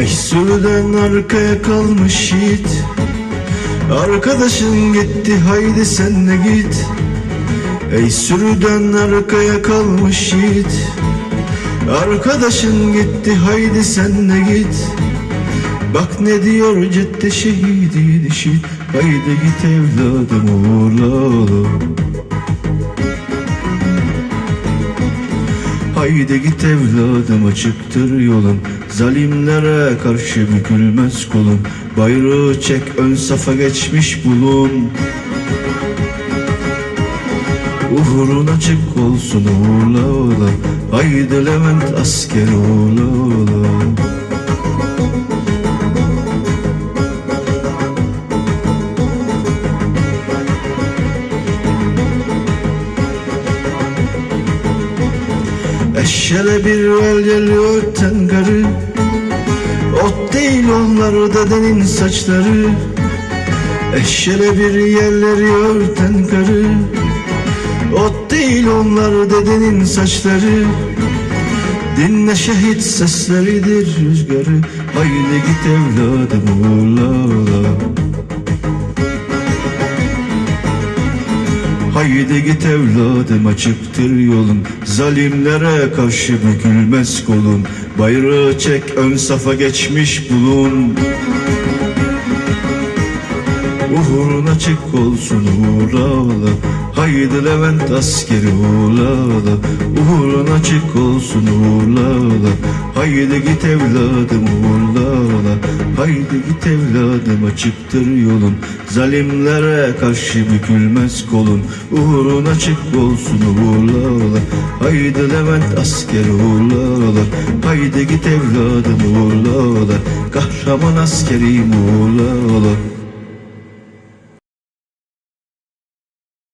Ey sürüden arkaya kalmış yiğit. Arkadaşın gitti haydi sen de git. Ey sürüden arkaya kalmış yiğit. Arkadaşın gitti haydi sen de git. Bak ne diyor ciddi şehidi dişi Haydi git evladım uğurla oğlum. Haydi git evladım açıktır yolun Zalimlere karşı bükülmez kolun Bayrağı çek ön safa geçmiş bulun. Uhurun açık olsun uğurla ola Haydi Levent asker uğurla ola Eşşele bir el geliyor tengarı onlar dedenin saçları Eşşele bir yerleri örten karı. Ot değil onlar dedenin saçları Dinle şehit sesleridir rüzgarı. Haydi git evladım uğurla Haydi git evladım açıktır yolun. Zalimlere karşı bükülmez kolun. Bayrağı çek ön safa geçmiş bulun Uhurun açık olsun uğurla ola Haydi Levent askeri uğurla ola Uhurun açık olsun uğurla ola Haydi git evladım uğurla ola Haydi git evladım açıktır yolun. Zalimlere karşı bükülmez kolun. Uğurun açık olsun uğurla ola Haydi Levent askeri uğurla ola Haydi git evladım uğurla ola Kahraman askerim uğurla ola